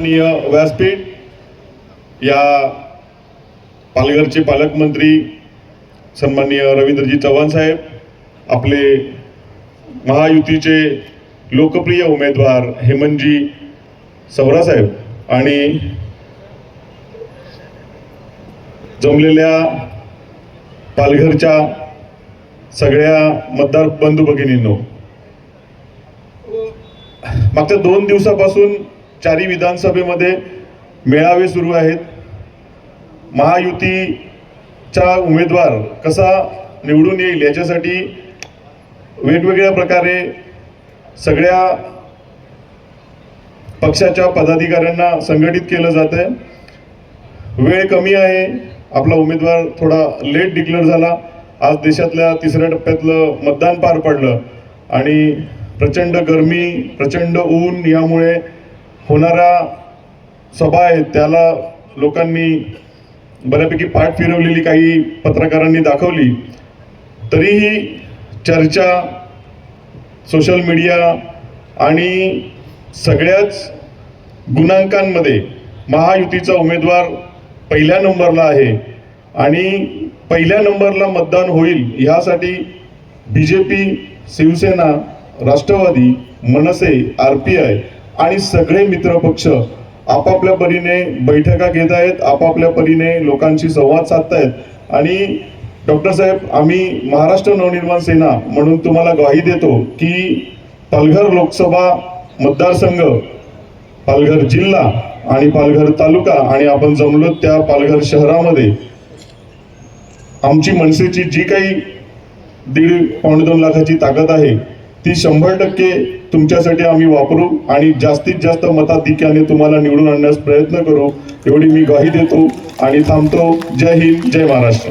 माननीय व्यासपीठ या पालघरचे पालकमंत्री सन्माननीय रवींद्रजी चव्हाण साहेब आपले महायुतीचे लोकप्रिय उमेदवार हेमंतजी सवरासाहेब आणि जमलेल्या पालघरच्या सगळ्या मतदार बंधू भगिनींनो मागच्या दोन दिवसापासून चारी विधानसभेमध्ये मेळावे सुरू आहेत. महायुतीचा उमेदवार कसा निवडून येईल याच्यासाठी वेगवेगळ्या प्रकारे सगळ्या पक्षाच्या पदाधिकाऱ्यांना संघटित केलं जात आहे. वेळ कमी आहे. आपला उमेदवार थोडा लेट डिक्लेअर झाला. आज देशातल्या तिसऱ्या टप्प्यातलं मतदान पार पडलं. आणि प्रचंड गरमी प्रचंड ऊन यामुळे होणाऱ्या सभा आहेत त्याला लोकांनी बऱ्यापैकी पाठ फिरवलेली काही पत्रकारांनी दाखवली. तरीही चर्चा सोशल मीडिया आणि सगळ्याच गुणांकांमध्ये महायुतीचा उमेदवार पहिल्या नंबरला आहे आणि पहिल्या नंबरला मतदान होईल ह्यासाठी B J P Shivsena Rashtravadi Manse R P I आणि सगळे मित्रपक्ष आपापल्या परीने बैठका घेत आहेत आपापल्या परीने लोकांशी संवाद साधतायत. आणि डॉक्टर साहेब आम्ही महाराष्ट्र नवनिर्माण सेना म्हणून तुम्हाला ग्वाही देतो की पालघर लोकसभा मतदारसंघ पालघर जिल्हा आणि पालघर तालुका आणि आपण जमलो त्या पालघर शहरामध्ये. आमची मनसेची जी काही दीड पावणे दोन लाखाची ताकद आहे ती शंभर टक्के तुमच्यासाठी आम्ही वापरू आणि जास्तीत जास्त मताधिक्याने तुम्हाला निवडून आणण्यास प्रयत्न करू. एवढी मी ग्वाही देतो आणि थांबतो. जय हिंद जय महाराष्ट्र.